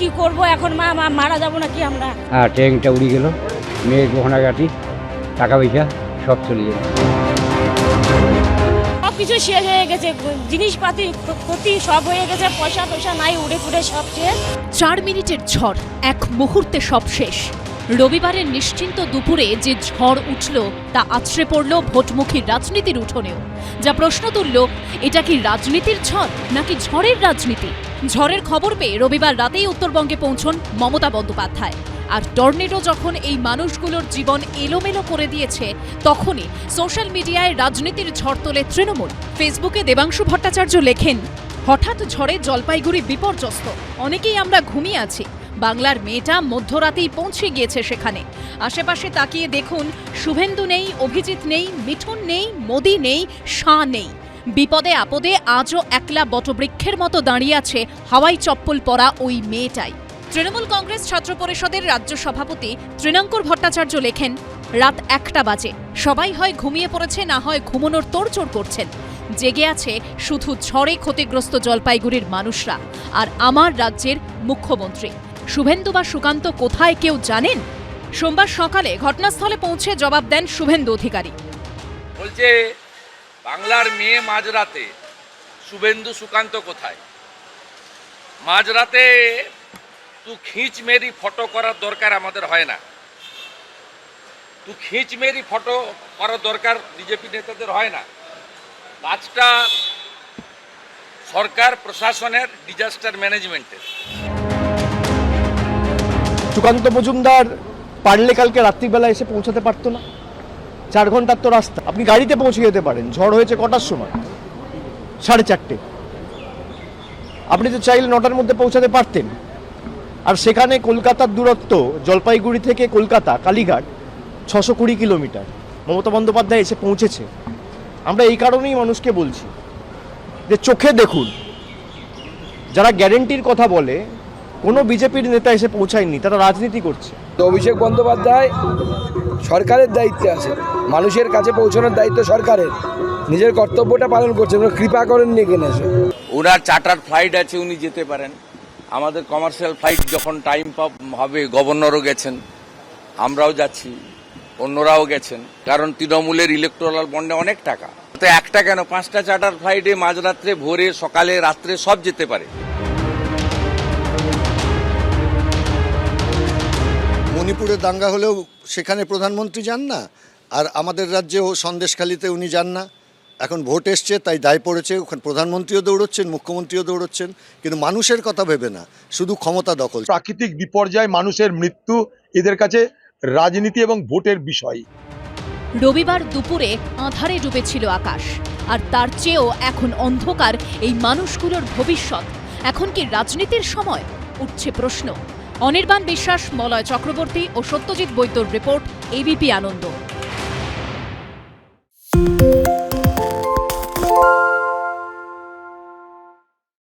কি করব? এখন মা মা মারা যাব নাকি আমরা? হ্যাঁ ট্রেনটা উড়ে গেল। মেয়ের গহনাগাটি টাকা পয়সা সব চলে গেল। সব কিছু শেষ হয়ে গেছে। জিনিসপাতি ক্ষতি সব হয়ে গেছে। পয়সা টয়সা নাই উড়ে ফুড়ে সব শেষ। চার মিনিটের ঝড় এক মুহূর্তে সব শেষ। রবিবারের নিশ্চিন্ত দুপুরে যে ঝড় উঠল তা আছড়ে পড়ল ভোটমুখী রাজনীতির উঠোনেও। যা প্রশ্ন তুলল এটা কি রাজনীতির ঝড় নাকি ঝড়ের রাজনীতি? ঝড়ের খবর পেয়ে রবিবার রাতেই উত্তরবঙ্গে পৌঁছন মমতা বন্দ্যোপাধ্যায়। আর টর্নেডো যখন এই মানুষগুলোর জীবন এলোমেলো করে দিয়েছে, তখনই সোশ্যাল মিডিয়ায় রাজনীতির ঝড় তোলে তৃণমূল। ফেসবুকে দেবাংশু ভট্টাচার্য লেখেন, হঠাৎ ঝড়ে জলপাইগুড়ি বিপর্যস্ত। অনেকেই আমরা ঘুমিয়ে আছি। বাংলার মেয়েটা মধ্যরাতেই পৌঁছে গিয়েছে সেখানে। আশেপাশে তাকিয়ে দেখুন, শুভেন্দু নেই, অভিজিৎ নেই, মিঠুন নেই, মোদি নেই, শাহ নেই। বিপদে আপদে আজও একলা বটবৃক্ষের মতো দাঁড়িয়ে আছে হাওয়াই চপ্পল পরা ওই মেয়েটাই। তৃণমূল কংগ্রেস ছাত্র পরিষদের রাজ্য সভাপতি তৃণাঙ্কুর ভট্টাচার্য লেখেন, রাত একটা বাজে। সবাই হয় ঘুমিয়ে পড়েছে, না হয় ঘুমনোর তোড়জোড় করছেন। জেগে আছে শুধু ঝড়ে ক্ষতিগ্রস্ত জলপাইগুড়ির মানুষরা আর আমার রাজ্যের মুখ্যমন্ত্রী। শুভেন্দু বা সুকান্ত কোথায় কেউ জানেন? সোমবার সকালে ঘটনাস্থলে পৌঁছে জবাব দেন শুভেন্দু অধিকারী। বলছে বাংলার মেয়ে মাঝরাতে, শুভেন্দু সুকান্ত কোথায়? মাঝরাতে তু খিঁচ মেরি ফটো করার দরকার আমাদের হয় না। তু খিঁচ মেরি ফটো করার দরকার বিজেপি নেতাদের হয় না। কাজটা সরকার প্রশাসনের ডিজাস্টার ম্যানেজমেন্টের সুকান্ত মজুমদার পারলে কালকে রাত্রিবেলা এসে পৌঁছাতে পারতো না। চার ঘণ্টার তো রাস্তা। আপনি গাড়িতে পৌঁছে যেতে পারেন। ঝড় হয়েছে কটার সময়? সাড়ে চারটে। আপনি তো চাইলে নটার মধ্যে পৌঁছাতে পারতেন। আর সেখানে কলকাতার দূরত্ব, জলপাইগুড়ি থেকে কলকাতা, কালীঘাট, ছশো কুড়ি কিলোমিটার। মমতা বন্দ্যোপাধ্যায় এসে পৌঁছেছে। আমরা এই কারণেই মানুষকে বলছি যে চোখে দেখুন। যারা গ্যারেন্টির কথা বলে কোনো বিজেপির নেতা এসে পৌঁছায়নি তারা রাজনীতি করছে। তো অভিষেক বন্দ্যোপাধ্যায় সরকারের দায়িত্বে আছে মানুষের কাছে পৌঁছানোর দায়িত্ব সরকারের। নিজের কর্তব্যটা পালন করছে কৃপা করেননি এখানে এসে। ওনার চার্টার ফ্লাইট আছে উনি যেতে পারেন। আমাদের কমার্শিয়াল ফ্লাইট যখন টাইম পাব হবে গভর্নরও গেছেন আমরাও যাচ্ছি অন্যরাও গেছেন কারণ তৃণমূলের ইলেকট্রাল বন্ডে অনেক টাকা। তো একটা কেন পাঁচটা চার্টার ফ্লাইটে মাঝরাত্রে ভোরে সকালে রাত্রে সব যেতে পারে। মণিপুরে দাঙ্গা হলেও সেখানে প্রধানমন্ত্রী যান না আর আমাদের রাজ্যেও সন্দেশখালিতে উনি যান না। এখন ভোট এসছে তাই দায় পড়েছে। ওখানে প্রধানমন্ত্রীও দৌড়চ্ছেন মুখ্যমন্ত্রীও দৌড়চ্ছেন কিন্তু মানুষের কথা ভেবে না শুধু ক্ষমতা দখল। প্রাকৃতিক বিপর্যয় মানুষের মৃত্যু এদের কাছে রাজনীতি এবং ভোটের বিষয়। রবিবার দুপুরে আঁধারে ডুবেছিল আকাশ আর তার চেয়েও এখন অন্ধকার এই মানুষগুলোর ভবিষ্যৎ। এখন কি রাজনীতির সময়? উঠছে প্রশ্ন। অনির্বাণ বিশ্বাস মলয় চক্রবর্তী ও সত্যজিৎ বৈদ্যর রিপোর্ট এবিপি আনন্দ।